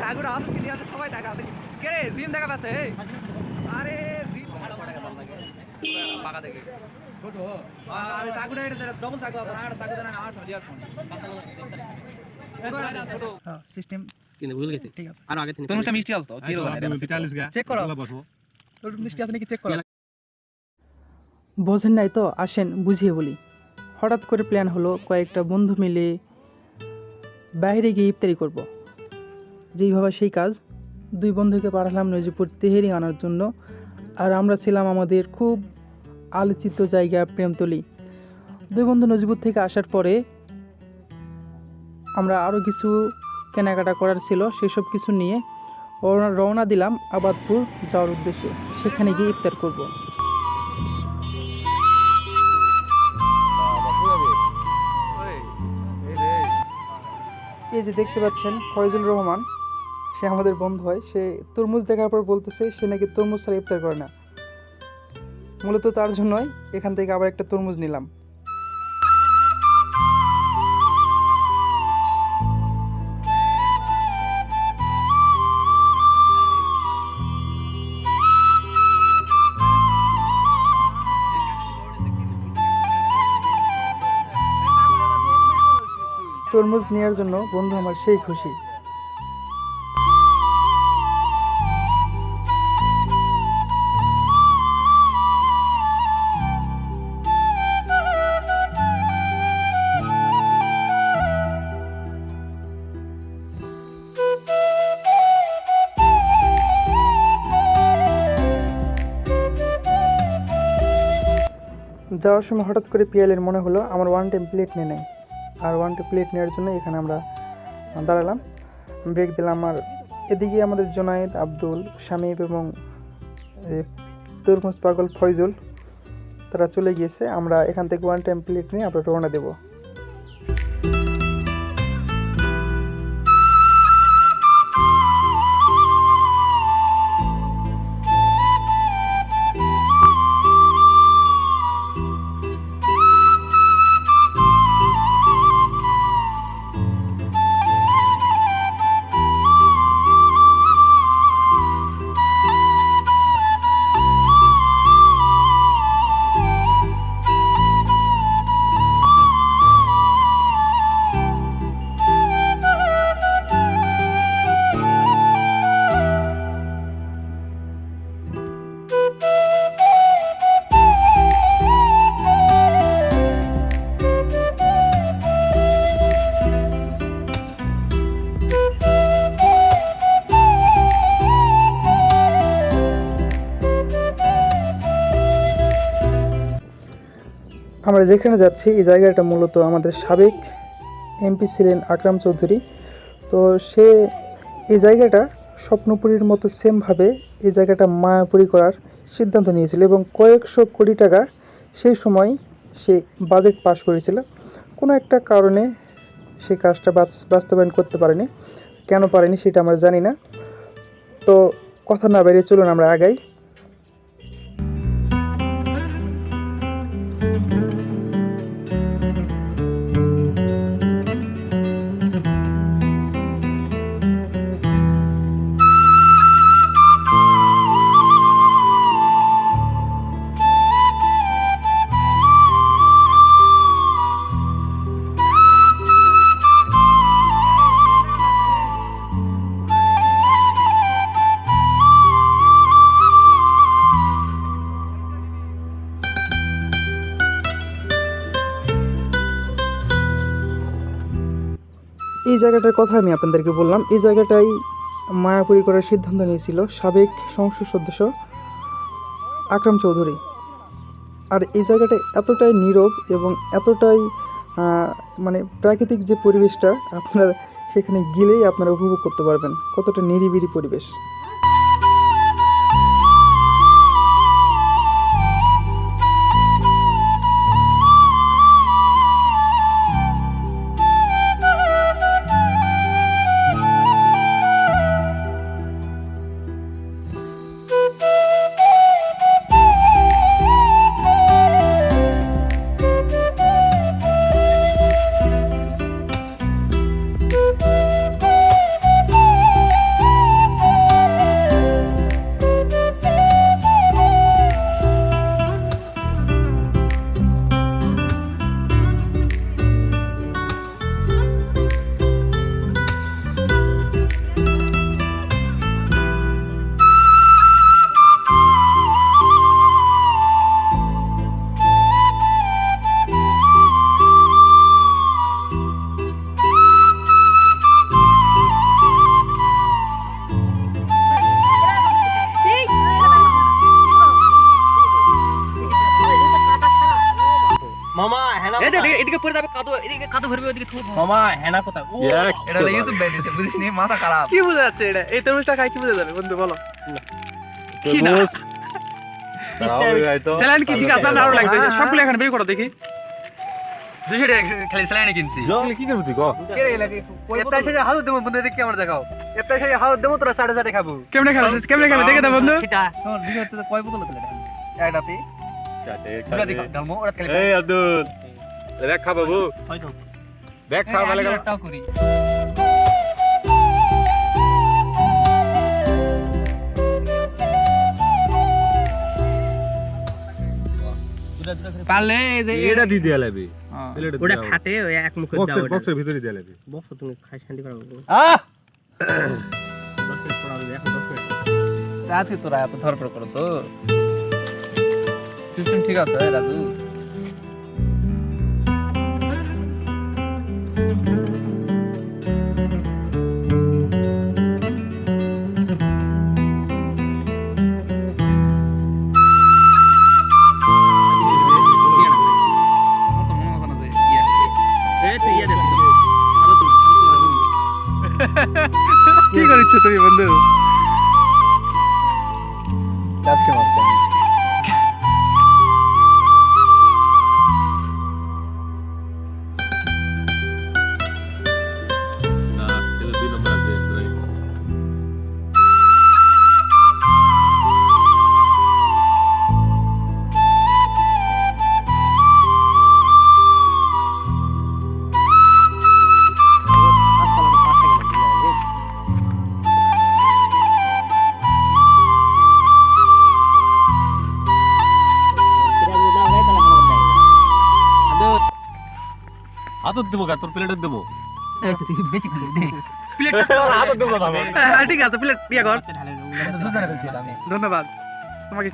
সাগুর কি দিয়ে সবাই দেখা আছে। কে রে জিম দেখা পাচ্ছে আরে জিম পাকা দেখে। ছোট। আরে সাগুর এটা ডবল সাগু আছে। আর সাগু দেনা আট দিয়া ছোট। সিস্টেম কিন্তু ভুল গেছে। ঠিক আছে। আর আগে থেকে তোমারটা মিষ্টি আছে। তো কি চেক করো। মিষ্টি আছে নাকি চেক করো? বোঝেন নাই তো আসেন বুঝিয়ে বলি। হঠাৎ করে প্ল্যান হলো কয়েকটা বন্ধু মিলে বাইরে গিয়ে ইফতারি করব। যেইভাবে সেই কাজ দুই বন্ধুকে পাঠালাম নজিপুর তেহেরি আনার জন্য আর আমরা ছিলাম আমাদের খুব আলোচিত জায়গা প্রেমতলি দুই বন্ধু নজিপুর থেকে আসার পরে আমরা আরও কিছু কেনাকাটা করার ছিল, সেসব কিছু নিয়ে রওনা- দিলাম আবাদপুর যাওয়ার উদ্দেশ্যে সেখানে গিয়ে ইফতার করব। এই যে দেখতে পাচ্ছেন, ফয়জুল রহমান, সে আমাদের বন্ধু হয়। সে তরমুজ দেখার পর বলতেছে, সে নাকি তরমুজ ছাড়া ইফতার করে না। মূলত তার জন্যই এখান থেকে আবার একটা তরমুজ নিলাম। তরমুজ নেওয়ার জন্য বন্ধু আমার সেই খুশি। যাওয়ার সময় হঠাৎ করে পিয়ালের মনে হলো, আমার ওয়ান টাইম প্লেট নিয়ে আর ওয়ান টু প্লেট নেওয়ার জন্য এখানে আমরা দাঁড়ালাম। ব্রেক দিলাম আর এদিকে আমাদের জোনায়েদ, আব্দুল শামীব এবং তরমুজ পাগল ফয়জুল, তারা চলে গিয়েছে। আমরা এখান থেকে ওয়ান টাইম প্লেট নিয়ে আমরা রওনা দেবো। আমরা যেখানে যাচ্ছি, এই জায়গাটা মূলত আমাদের সাবেক এমপি ছিলেন আকরাম চৌধুরী। তো সে এই জায়গাটা স্বপ্নপুরীর মতো সেমভাবে এই জায়গাটা মায়াপুরি করার সিদ্ধান্ত নিয়েছিল এবং কয়েকশো কোটি টাকা সেই সময় সে বাজেট পাস করেছিল। কোনো একটা কারণে সেই কাজটা বাস- বাস্তবায়ন করতে পারেনি। কেন পারেনি সেটা আমরা জানি না। তো কথা না বেরিয়ে চলুন আমরা আগাই। এই জায়গাটার কথা আমি আপনাদেরকে বললাম। এই জায়গাটাই মায়াপুরি করার সিদ্ধান্ত নিয়েছিল সাবেক সংসদ সদস্য আকরাম চৌধুরী। আর এই জায়গাটা এতটাই নীরব এবং এতটাই মানে প্রাকৃতিক যে পরিবেশটা, আপনারা সেখানে গেলেই আপনারা উপভোগ করতে পারবেন। কতটা নিরিবিলি পরিবেশ। উপরে যাবে কাদো এদিকে কাদো ভরবে ওদিকে থুব। মামা হেনা কোথা ও এটা হলো ইউসুফ ভাই দিয়েছে, বুঝিস নি মাথা খারাপ। কি বোঝা যাচ্ছে এটা? এই তরমুজটা খাই কি বোঝা যাবে? বন্ধু বলো। কি না? স্যালাইন কি ঠিক আছে আরও লাগবে। সবগুলো এখানে বের করো দেখি। দুশো টাকা খালি স্যালাইনে কিনছি। কি করবি তুই ক? কে রে লাগে একটা এসে হাত দেবো বন্ধু দেখি আমার দেখাও। একটা এসে হাত দেবো তোরা সাড়ে চারটে খাব। কেমনে খেলা কেমনে খেলা? দেখে দাও বন্ধু। কয় বোতল দিলে এই আব্দুল দেখ খা বাবু খা ভালো করি এই যে এটা দি দিয়া লাগবে ওটা ফাটে এক মুখে দাও ওটা বক্সের ভিতরে দিয়া লাগবে বক্স তুমি খাই শান্তি করো আহ দশ মিনিট পড়া হবে এখন দশ মিনিট রাতে তোরা এত ধরপড় করো তো সিস্টেম ঠিক আছে রাজু এই তুই ইয়ে দেখো আরও তুমি কি করিচ্ছ তুমি বন্ধু চাপকে মারতে হাতত দেবো গা তোর প্লেটত দেবো। না হ্যাঁ, ঠিক আছে প্লেট ইয়া কর। ধন্যবাদ। তোমাকে